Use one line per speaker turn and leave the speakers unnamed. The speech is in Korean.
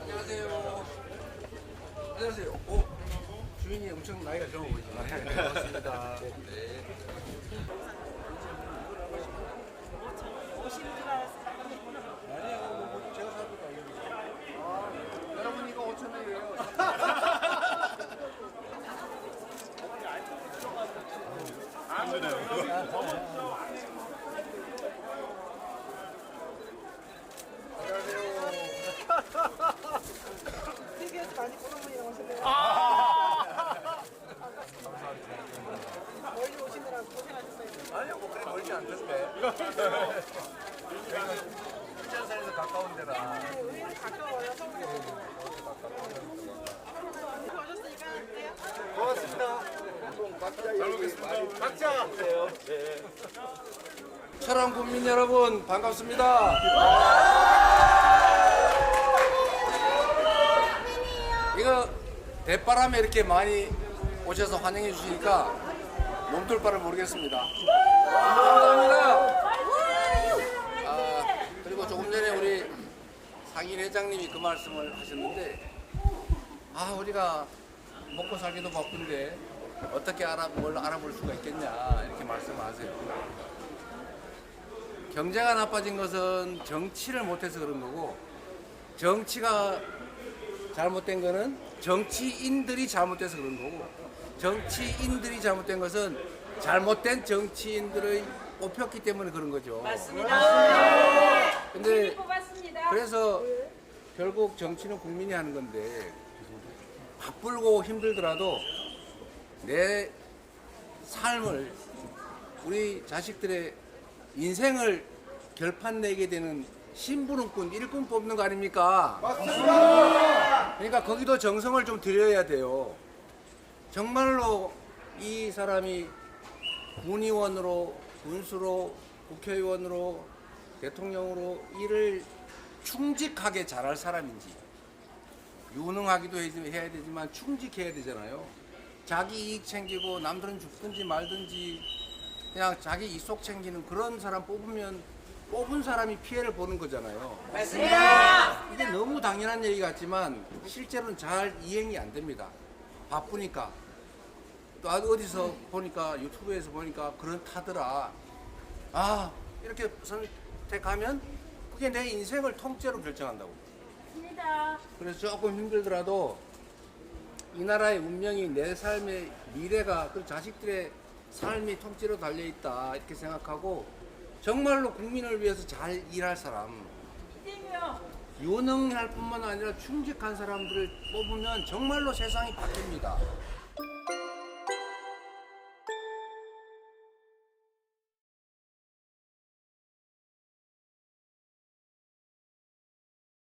안녕하세요. 안녕하세요. 오, 주인이 엄청 나이가 적어 보이지만 반갑습니다. 네. ホンマに? 잘 먹겠습니다. 각자. 네. 철원 국민 여러분 반갑습니다. 이거 대바람에 이렇게 많이 오셔서 환영해 주시니까 몸둘 바를 모르겠습니다. 감사합니다. 아, 그리고 조금 전에 우리 상인 회장님이 그 말씀을 하셨는데 아 우리가 먹고 살기도 바쁜데 어떻게 알아 뭘 알아볼 수가 있겠냐 이렇게 말씀하세요. 경제가 나빠진 것은 정치를 못해서 그런 거고 정치가 잘못된 거는 정치인들이 잘못돼서 그런 거고 정치인들이 잘못된 것은 잘못된 정치인들의 뽑혔기 때문에 그런 거죠.
맞습니다.
근데. 그래서 결국 정치는 국민이 하는 건데 바쁘고 힘들더라도 내 삶을 우리 자식들의 인생을 결판 내게 되는 신부름꾼 일꾼 뽑는 거 아닙니까? 맞습니다. 그러니까 거기도 정성을 좀 들여야 돼요. 정말로 이 사람이 군의원으로 군수로 국회의원으로 대통령으로 일을 충직하게 잘할 사람인지 유능하기도 해- 해야 되지만 충직해야 되잖아요. 자기 이익 챙기고 남들은 죽든지 말든지 그냥 자기 이속 챙기는 그런 사람 뽑으면 뽑은 사람이 피해를 보는 거잖아요.
맞습니다.
이게 너무 당연한 얘기 같지만 실제로는 잘 이행이 안 됩니다. 바쁘니까. 또 어디서 보니까 유튜브에서 보니까 그런 타더라. 아 이렇게 선택하면 그게 내 인생을 통째로 결정한다고.
맞습니다.
그래서 조금 힘들더라도 이 나라의 운명이 내 삶의 미래가 그 자식들의 삶이 통째로 달려 있다 이렇게 생각하고 정말로 국민을 위해서 잘 일할 사람 유능할 뿐만 아니라 충직한 사람들을 뽑으면 정말로 세상이 바뀝니다.